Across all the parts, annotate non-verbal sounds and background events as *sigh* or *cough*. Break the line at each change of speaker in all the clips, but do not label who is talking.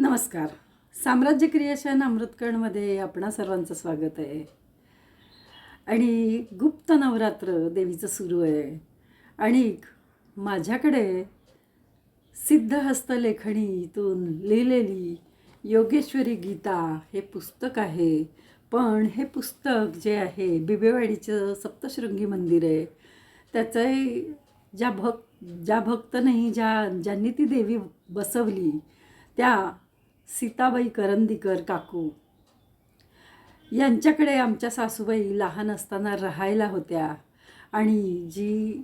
नमस्कार. साम्राज्य क्रिएशन अमृतकणमध्ये आपणा सर्वांचं स्वागत आहे. आणि गुप्त नवरात्र देवीचं सुरू आहे. आणि माझ्याकडे सिद्धहस्त लेखणीतून लिहिलेली योगेश्वरी गीता हे पुस्तक आहे. पण हे पुस्तक जे आहे बिबेवाडीचं सप्तशृंगी मंदिर आहे. त्याचं ज्या भक्त ज्या भक्तने ज्या ज्यांनी ती देवी बसवली त्या सीताबाई करंदीकर काकू. यांच्याकडे आमच्या सासूबाई लहान असताना राहायला होत्या. आणि जी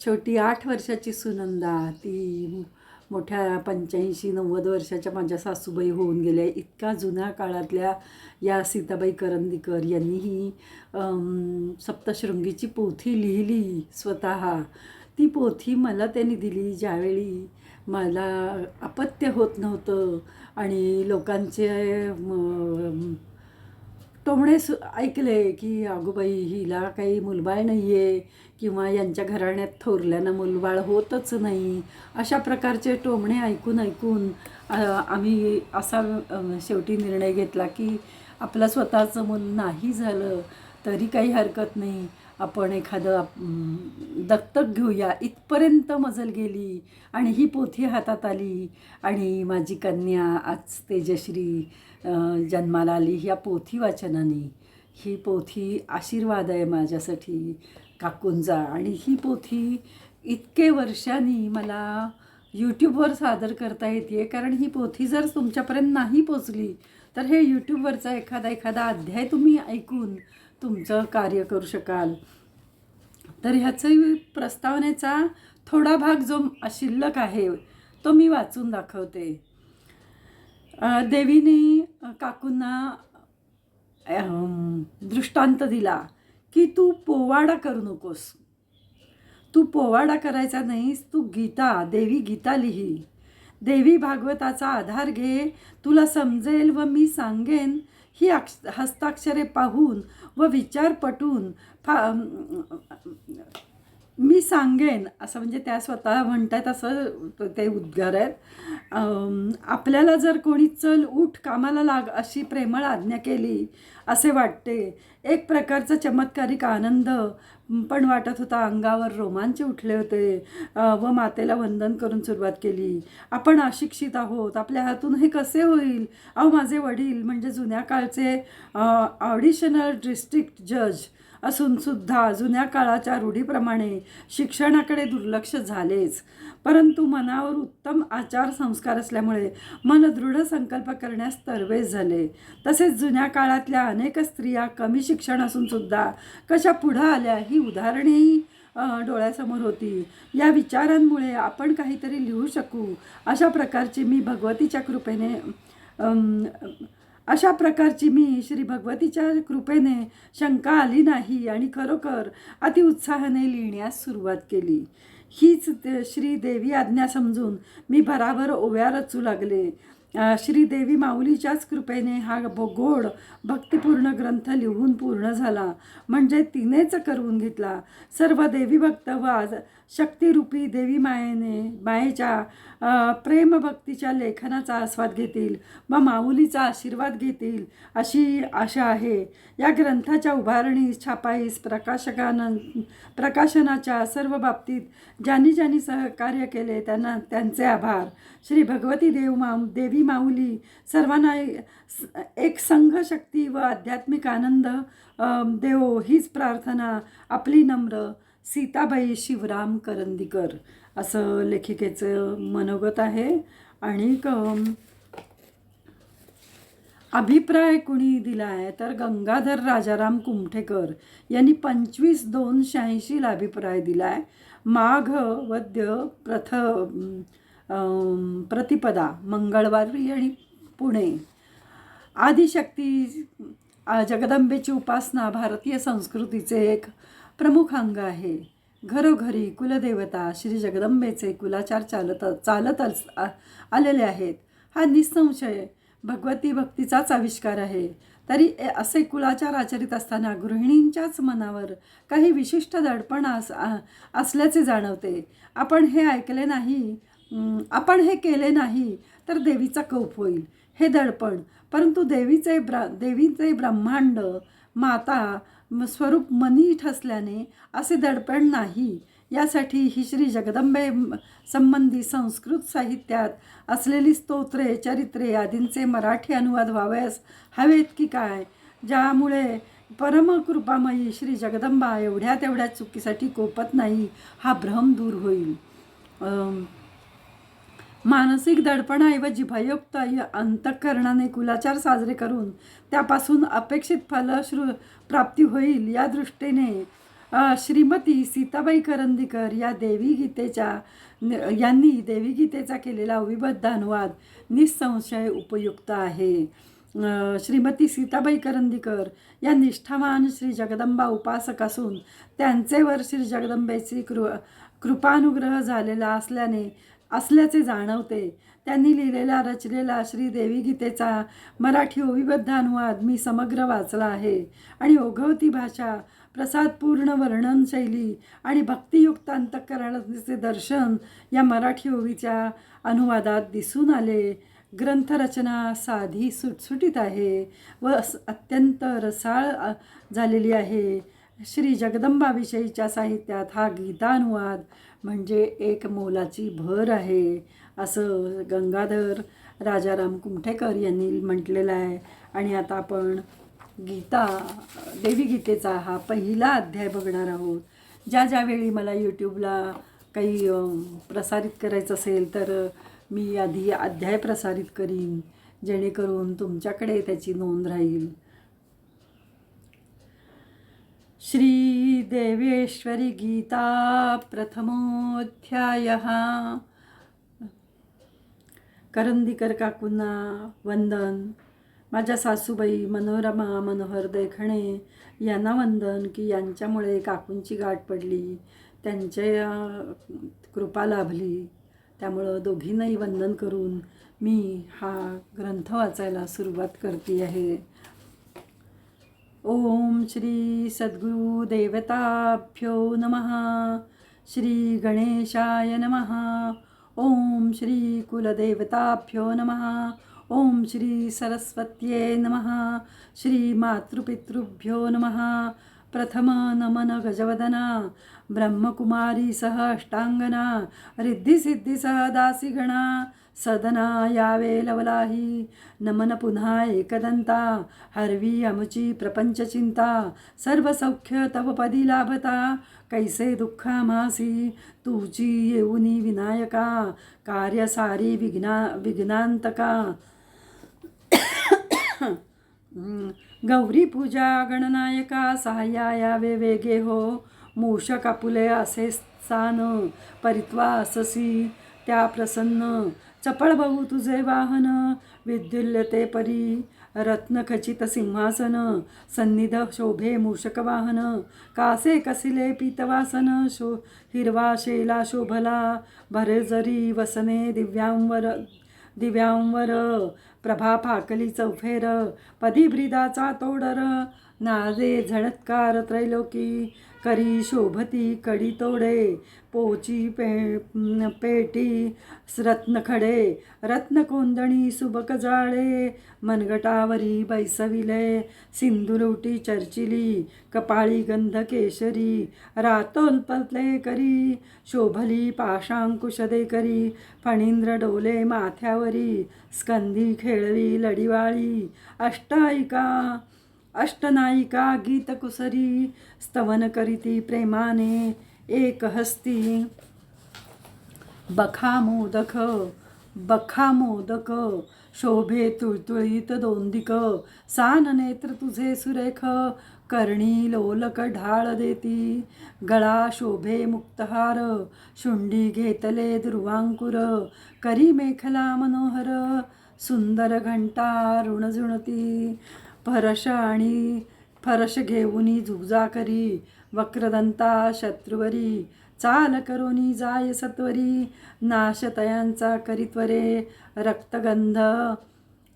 छोटी आठ वर्षाची सुनंदा ती मोठ्या पंच्याऐंशी नव्वद वर्षाच्या माझ्या सासूबाई होऊन गेल्या. इतका जुन्या काळातल्या या सीताबाई करंदीकर यांनी ही सप्तशृंगीची पोथी लिहिली स्वतः. ती पोथी मला त्यांनी दिली ज्यावेळी मला अपत्य होत नव्हतं आणि लोकांचे टोमणे सु ऐकले की अगोबाई हिला काही मुलबाळ नाही आहे किंवा यांच्या घराण्यात थोरल्यानं मुलबाळ होतच नाही. अशा प्रकारचे टोमणे ऐकून ऐकून आम्ही असा शेवटी निर्णय घेतला की आपलं स्वतःचं मूल नाही झालं तरी काही हरकत नाही. आपण एखादं दत्तक घेऊया. इथपर्यंत मजल गेली आणि ही पोथी हातात आली आणि माझी कन्या आज तेजश्री जन्माला आली. ह्या पोथी वाचनाने ही पोथी आशीर्वाद आहे माझ्यासाठी काकूंचा. आणि ही पोथी इतके वर्षांनी मला यूट्यूबवर सादर करता येते कारण ही पोथी जर तुमच्यापर्यंत नाही पोचली तर हे यूट्यूबवरचा एखादा एखादा अध्याय तुम्ही ऐकून तुमचं कार्य करू शकाल. तर ह्याचं प्रस्तावनेचा थोडा भाग जो शिल्लक आहे तो मी वाचून दाखवते. देवीने काकूंना दृष्टांत दिला की तू पोवाडा करू नकोस. तू पोवाडा करायचा नाहीस तू गीता देवी गीता लिही. देवी भागवताचा आधार घे तुला समजेल व मी सांगेन ही अक्ष हस्ताक्षरे पाहून व विचार पटून फा मी सांगेन असं म्हणजे त्या स्वतः म्हणतात असं ते उद्गार आहेत. आपल्याला जर कोणी चल उठ कामाला लाग अशी प्रेमळ आज्ञा केली असे वाटते. एक प्रकारचा चमत्कारिक आनंद पण वाटत होता अंगावर रोमांच उठले होते. व मातेला वंदन करून सुरुवात केली. आपण अशिक्षित आहोत. आपल्या हातून हे कसे होईल? अहो माझे वडील म्हणजे जुन्या काळचे ऑडिशनल डिस्ट्रिक्ट जज असूनसुद्धा जुन्या काळाच्या रूढीप्रमाणे शिक्षणाकडे दुर्लक्ष झालेच. परंतु मनावर उत्तम आचार संस्कार असल्यामुळे मन दृढ संकल्प करण्यास तरवेज झाले. तसेच जुन्या काळातल्या अनेक स्त्रिया कमी शिक्षण असूनसुद्धा कशा पुढं आल्या ही उदाहरणेही डोळ्यासमोर होती. या विचारांमुळे आपण काहीतरी लिहू शकू. अशा प्रकारची मी भगवतीच्या कृपेने अशा प्रकारची मी श्री भगवतीच्या कृपेने शंका आली नाही आणि खरोखर अतिउत्साहाने लिहिण्यास सुरुवात केली. हीच श्रीदेवी श्री देवी आज्ञा समजून मी भराभर ओव्या रचू लागले. श्रीदेवी श्री देवी माऊलीच्याच कृपेने हा गोड भक्तिपूर्ण ग्रंथ लिहून पूर्ण झाला. म्हणजे तिनेच करवून घेतला. सर्व देवी भक्त व आज शक्तिरूपी देवी मायेने मायेच्या प्रेमभक्तीच्या लेखनाचा आस्वाद घेतील व माऊलीचा आशीर्वाद घेतील अशी आशा आहे. या ग्रंथाच्या उभारणीस छापाईस प्रकाशकानं प्रकाशनाच्या सर्व बाबतीत ज्यांनी ज्यांनी सहकार्य केले त्यांना त्यांचे आभार. श्री भगवती देव मा देवी माऊली सर्वांना एक संघ शक्ती व आध्यात्मिक आनंद देव देवो हीच प्रार्थना आपली नम्र सीताबाई शिवराम करंदीकर असं लेखिकेचं मनोगत आहे. आणि अभिप्राय कुणी दिला आहे तर गंगाधर राजाराम कुमठेकर यांनी पंचवीस दोन शहाऐंशीला अभिप्राय दिला आहे माघ वद्य प्रथ प्रतिपदा मंगळवारी आणि पुणे. आदिशक्ती जगदंबेची उपासना भारतीय संस्कृतीचे एक प्रमुख अंग आहे. घरोघरी कुलदेवता श्री जगदंबेचे कुलाचार चालत चालत अस- आलेले आहेत. हा निसंशय भगवती भक्तीचाच आविष्कार आहे. तरी ए- असे कुलाचार आचरित असताना गृहिणींच्याच मनावर काही विशिष्ट दडपण अस असल्याचे जाणवते. आपण हे ऐकले नाही आपण हे केले नाही तर देवीचा कौप होईल. हे दडपण परंतु देवीचे ब्र देवीचे ब्रह्मांड माता स्वरूप मनीठ असल्याने असे दडपण नाही. यासाठी ही श्री जगदंबे संबंधी संस्कृत साहित्यात असलेली स्तोत्रे चरित्रे आदींचे मराठी अनुवाद व्हावयास हवेत की काय? ज्यामुळे परमकृपामयी श्री जगदंबा एवढ्या तेवढ्या चुकीसाठी कोपत नाही हा भ्रम दूर होईल. मानसिक दडपणाऐवजी भययुक्त य- अंतःकरणाने कुलाचार साजरे करून त्यापासून अपेक्षित फलश्रु प्राप्ती होईल या दृष्टीने श्रीमती सीताबाई करंदीकर या देवी गीतेच्या न- यांनी देवी गीतेचा केलेला अविबद्ध अनुवाद निसंशय उपयुक्त आहे. श्रीमती सीताबाई करंदीकर या निष्ठावान श्री जगदंबा उपासक असून त्यांचेवर श्री जगदंबेची कृ कृपानुग्रह झालेला असल्याने असल्याचे जाणवते. त्यांनी लिहिलेला रचलेला श्री देवी गीतेचा मराठी ओविबद्ध अनुवाद मी समग्र वाचला आहे. आणि ओघवती भाषा प्रसादपूर्ण वर्णनशैली आणि भक्तियुक्त अंतकरणाचे दर्शन या मराठी ओवीच्या अनुवादात दिसून आले. ग्रंथरचना साधी सुटसुटीत आहे व अत्यंत रसाळ झालेली आहे. श्री जगदंबाविषयीच्या साहित्यात हा गीतानुवाद म्हणजे एक मोलाची भर आहे असं गंगाधर राजाराम कुमठेकर यांनी म्हटलेलं आहे. आणि आता आपण गीता देवी गीतेचा हा पहिला अध्याय बघणार आहोत. ज्या ज्यावेळी मला यूट्यूबला काही प्रसारित करायचं असेल तर मी आधी अध्याय प्रसारित करीन जेणेकरून तुमच्याकडे त्याची नोंद राहील. श्रीदेवेश्वरी गीता प्रथमोध्यायः करंदीकर काकूंना वंदन। माझ्या सासूबाई मनोरमा मनोहर देखणे यांना वंदन की यांच्यामुळे काकूंची गाठ पडली त्यांच्या कृपा लाभली. त्यामुळं दोघींनाही वंदन करून मी हा ग्रंथ वाचायला सुरुवात करते आहे. ओम श्री सद्गुरुदेवताभ्यो नम नमः श्री गणेशाय नमः ओम श्री कुलदेवताभ्यो नमः ओम श्री सरस्वत्ये नमः श्री मातृपितृभ्यो नमः। प्रथम नमन गजवदना ब्रह्मकुमारी सह अष्टांगना रिद्धिसिद्धिसह दासिगणा सदना यावे लवलाही नमन पुन्हा एकदंता हरवी अमुची प्रपंचचिंता सर्व सौख्य तव पदी लाभता कैसे दुःखामासी तुझी येऊनी विनायका कार्य सारी विघ्ना विघ्नांतका। *coughs* गौरी पूजा गणनायका सहाय्या वे वेगे हो मूषक आपुले असे स्थान परित्वा अससी त्या प्रसन्न चपळ बहू तुझे वाहन. विद्युल्यते परी. रत्नखचित सिंहासन. सन्निध शोभे मूषक वाहन. कासे कसिले पीतवासन. शो हिरवा शेला शोभला. भरेजरी वसने दिव्यांवर दिव्यांवर. प्रभा फाकली चौफेर. पदी ब्रिदाचा तोडर. नाजे झणत्कार त्रैलोकी. करी शोभती कडी तोडे पोची पे पेटी रत्नखडे रत्नकोंदणी सुबक जाळे मनगटावरी बैसविले सिंधुरुटी चर्चिली कपाळी गंध केशरी रातोल्पले करी शोभली पाशांकुशदे करी फणींद्र डोले माथ्यावरी स्कंदी खेळवी लढिवाळी अष्टायिका अष्टनायिका गीतकुसरी स्तवन करीती प्रेमाने एक हस्ती बखामोदक बखामोदक शोभे तुळतुळीत दोंदिक सान नेत्र तुझे सुरेख कर्णी लोलक ढाळ देती। गळा शोभे मुक्तहार शुंडी घेतले ध्रुवांकुर करी मेखला मनोहर सुंदर घंटा ऋणझुणती फरश आणि फरश घेऊनी झुजा करी वक्रदंता शत्रुवरी चाल करोनी जाय सत्वरी नाशतयांचा करीत्वरे रक्तगंध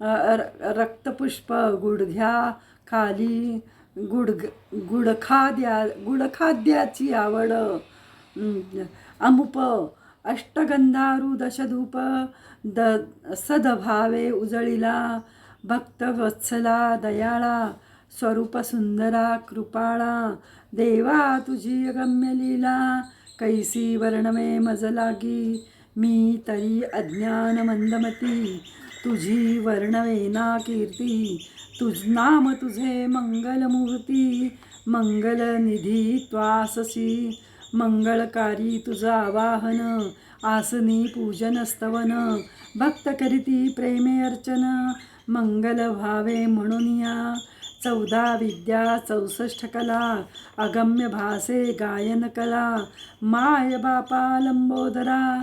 र- रक्तपुष्प गुडघ्या खाली गुडघ गुडखाद्या गुडखाद्याची आवड अमुप अष्टगंधारू दशधूप द सदभावे उजळिला भक्तवत्सला दयाळा स्वरूप सुंदरा कृपाळा देवा तुझी अगम्य लीला कैसी वर्णमे मज लागी मी तरी अज्ञान मंदमती तुझी वर्णवेना कीर्ती तुझ नाम तुझे मंगलमूर्ती मंगलनिधी त्वाससी मंगळकारी तुझा आवाहन आसनी पूजन स्तवन भक्त करीती प्रेमे अर्चन मंगल व्हावे म्हणून या चौदा विद्या चौसष्ट कला अगम्य भासे गायन कला माय बापा लंबोदरा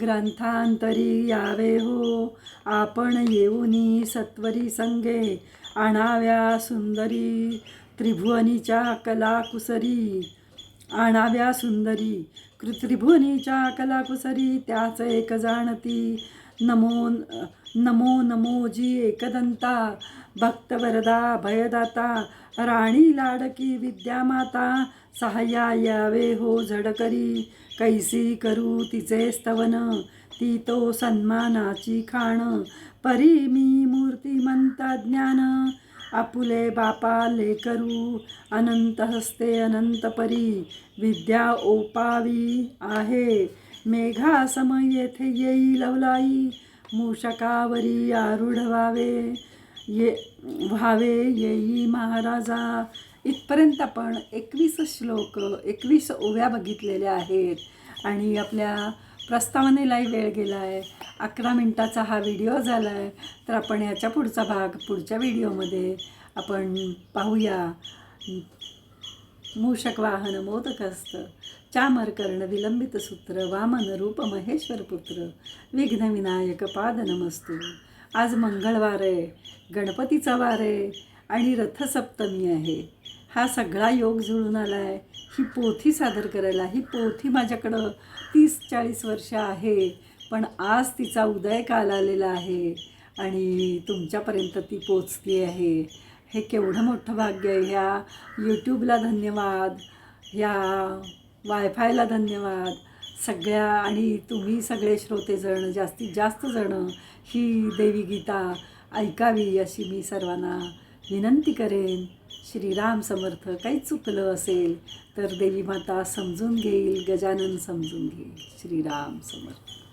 ग्रंथांतरी यावे हो आपण येऊनी सत्वरी संगे आणाव्या सुंदरी त्रिभुवनीच्या कलाकुसरी आणाव्या सुंदरी कृ- त्रिभुवनीच्या कलाकुसरी त्याच एक जाणती नमो नमो नमो जी एकदंता भक्तवरदा भयदाता राणी लाडकी विद्यामाता सहाय्या यावे हो झडकरी कैसी करू तिचे स्तवन ती तो सन्मानाची खाण परी मी मूर्तिमंत ज्ञान आपुले बापा लेकरू अनंत हस्ते अनंत परी विद्या ओपावी आहे. मेघासम येथे येई लवलाई मूषकावरी आरूढ व्हावे ये व्हावे येई महाराजा. इथपर्यंत आपण एकवीस श्लोक एकवीस ओव्या बघितलेल्या आहेत आणि आपल्या प्रस्तावनेलाही वेळ गेला आहे अकरा मिनटाचा हा व्हिडिओ झाला आहे तर आपण याच्या पुढचा भाग पुढच्या व्हिडिओमध्ये आपण पाहूया. मूषक वाहन मोदक असतं कर्ण विलंबित सूत्र वामन रूप महेश्वर पुत्र विघ्न विनायक पाद नमस्तू. आज मंगळवार आहे गणपतीचा वार आहे आणि रथसप्तमी आहे. हा सगळा योग जुळून आला आहे ही पोथी सादर करायला ही पोथी माझ्याकडं तीस चाळीस वर्ष आहे पण आज तिचा उदय काल आलेला आहे आणि तुमच्यापर्यंत ती पोचती आहे. हे केवढं मोठं भाग्य आहे. ह्या यूट्यूबला धन्यवाद. ह्या वायफायला धन्यवाद. सगळ्या आणि तुम्ही सगळे श्रोतेजण जास्तीत जास्त जण ही देवी गीता ऐकावी अशी मी सर्वांना विनंती करेन. श्रीराम समर्थ काही चुकलं असेल तर देवी माता समजून घेईल गजानन समजून घेईल. श्रीराम समर्थ.